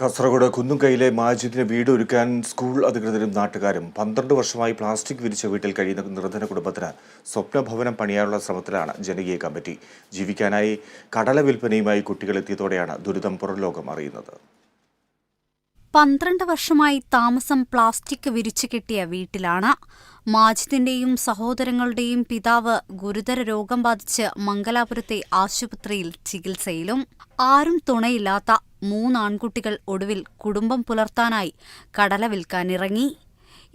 കാസർഗോഡ് കുന്നുംകൈയിലെ മാജിദിന് വീട് ഒരുക്കാൻ സ്കൂൾ അധികൃതരും നാട്ടുകാരും പന്ത്രണ്ട് വർഷമായി പ്ലാസ്റ്റിക് വിരിച്ച വീട്ടിൽ കഴിയുന്ന നിർധന കുടുംബത്തിന് സ്വപ്നഭവനം പണിയാനുള്ള ശ്രമത്തിലാണ് ജനകീയ കമ്മിറ്റി. ജീവിക്കാനായി കടല വിൽപ്പനയുമായി കുട്ടികൾ എത്തിയതോടെയാണ് ദുരിതം പുറംലോകം അറിയുന്നത്. പന്ത്രണ്ട് വർഷമായി താമസം പ്ലാസ്റ്റിക് വിരിച്ചു കെട്ടിയ വീട്ടിലാണ് മാജിദിന്റെയും സഹോദരങ്ങളുടെയും പിതാവ് ഗുരുതര രോഗം ബാധിച്ച് മംഗലാപുരത്തെ ആശുപത്രിയിൽ ചികിത്സയിലും. ആരും തുണയില്ലാത്ത മൂന്നാൺകുട്ടികൾ ഒടുവിൽ കുടുംബം പുലർത്താനായി കടല വിൽക്കാനിറങ്ങി.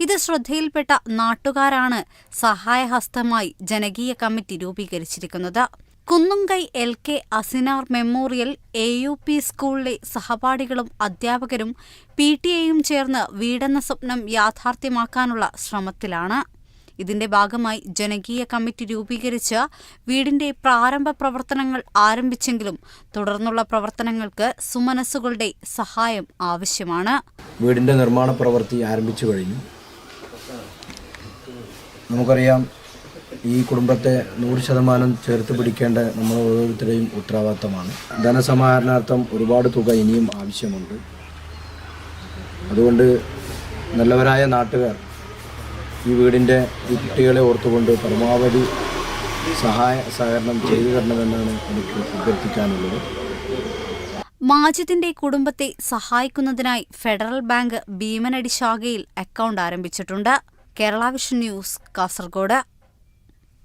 ഇത് ശ്രദ്ധയിൽപ്പെട്ട നാട്ടുകാരാണ് സഹായഹസ്തമായി ജനകീയ committee രൂപീകരിച്ചിരിക്കുന്നത്. Kunnumkai L K Asinar memorial A U P സ്കൂളിലെ സഹപാഠികളും അധ്യാപകരും പി ടി എയും ചേർന്ന് വീടെന്ന സ്വപ്നം യാഥാർത്ഥ്യമാക്കാനുള്ള ശ്രമത്തിലാണ്. ഇതിന്റെ ഭാഗമായി ജനകീയ കമ്മിറ്റി രൂപീകരിച്ച് വീടിന്റെ പ്രാരംഭ പ്രവർത്തനങ്ങൾ ആരംഭിച്ചെങ്കിലും തുടർന്നുള്ള പ്രവർത്തനങ്ങൾക്ക് സുമനസ്സുകളുടെ സഹായം ആവശ്യമാണ്. വീടിന്റെ നിർമ്മാണ പ്രവൃത്തി ആരംഭിച്ചു കഴിഞ്ഞു. നമുക്കറിയാം ഈ കുടുംബത്തെ നൂറ് ശതമാനം ചേർത്ത് പിടിക്കേണ്ട നമ്മൾ ഓരോരുത്തരുടെയും ഉത്തരവാദിത്തമാണ്. ധനസമാഹരണാർത്ഥം ഒരുപാട് തുക ഇനിയും ആവശ്യമുണ്ട്. അതുകൊണ്ട് നല്ലവരായ നാട്ടുകാർ ഈ വീടിന്റെ ഈ കുട്ടികളെ ഓർത്തുകൊണ്ട് പരമാവധി സഹായ സഹകരണം ചെയ്തു തരണമെന്നാണ് എനിക്ക് അഭ്യർത്ഥിക്കാനുള്ളത്. മാജിദിന്റെ കുടുംബത്തെ സഹായിക്കുന്നതിനായി ഫെഡറൽ ബാങ്ക് ഭീമനടി ശാഖയിൽ അക്കൗണ്ട് ആരംഭിച്ചിട്ടുണ്ട്. Kerala vision news Kasaragod.